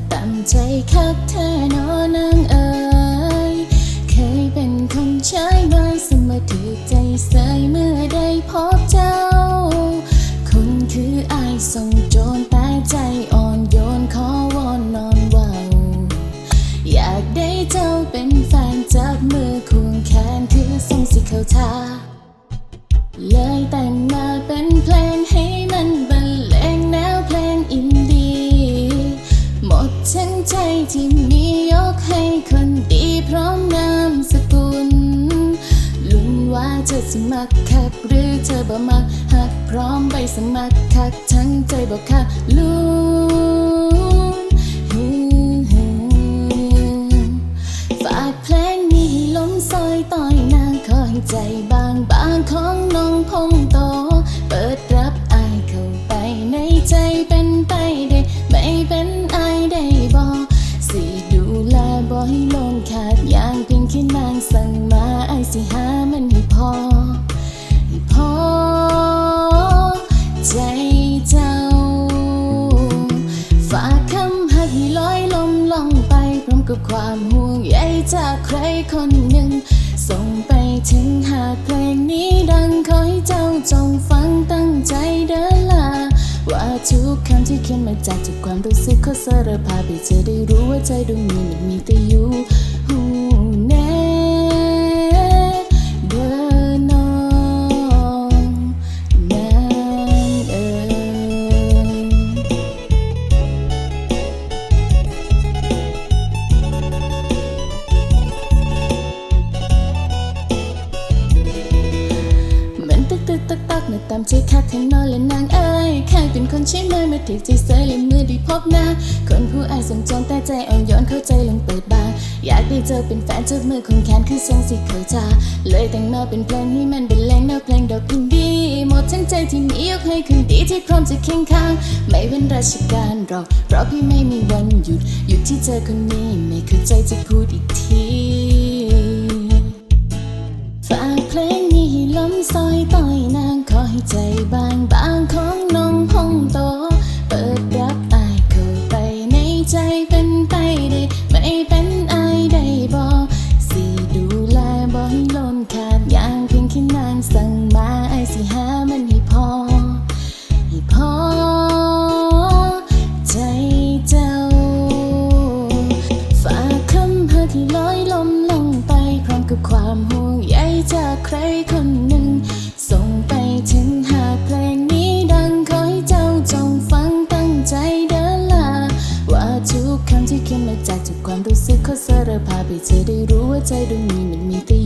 กซึ่งไม่ต่ำใจคักแท้นอนางเอ๋ยเคยเป็นคนใช้ไม้สมาถือใจใส่เมื่อได้พบเจ้า คุณคืออายส่ง คนดีพร้อมนามสกุล ลุ้นว่าเธอสมัครคักหรือเธอบ่มักหักพร้อมใบสมัครคักทั้งใจบอกค่ะลุ้ สั่งมาไอสิหามันให้พอ ให้พอ ใจเจ้า ฝากคำหักให้ลอยลมล่องไป พร้อมกับความห่วงใยจากใครคนหนึ่ง ส่งไปถึงหากเพลงนี้ดังขอให้เจ้าจงฟังตั้งใจเดินลาว่าทุกคำที่เขียนมาจากจากความรู้สึกขอสารภาพให้เธอได้รู้ว่าใจดวงนี้มันมีแต่อยู่หูแน่ เมื่อตามใจคักทั้งนอนและนางเอ้ยแค่เป็นคนใช่ไหมมาถึงใจเสยเลยเมื่อได้พบหน้า คนผู้อายสมจองแต่ใจอ่อนโยนเข้าใจลงเปิดบาง อยากได้เจอเป็นแฟนจับมือคงแขนคือทรงสิเข้าจาเลยแต่งมาเป็นเพลงให้มันเป็นแรงแนวเพลงดอกอินดี้หมดทั้งใจที่มียกให้คนดีที่พร้อมจะเคียงข้าง ไม่เป็นราชการหรอกเพราะพี่ไม่มีวันหยุดหยุดที่เจอคนนี้ไม่เข้าใจจะพูดอีกที ที่ลอยลมลงไปพร้อมกับความห่วงใยจากใครคนหนึ่ง ส่งไปถึงหากเพลงนี้ดังขอให้เจ้าจงฟังตั้งใจเดินลา ว่าทุกคำที่เขียนมาจากจากความรู้สึกขอสารภาพให้เธอได้รู้ว่าใจดวงนี้มันมีแต่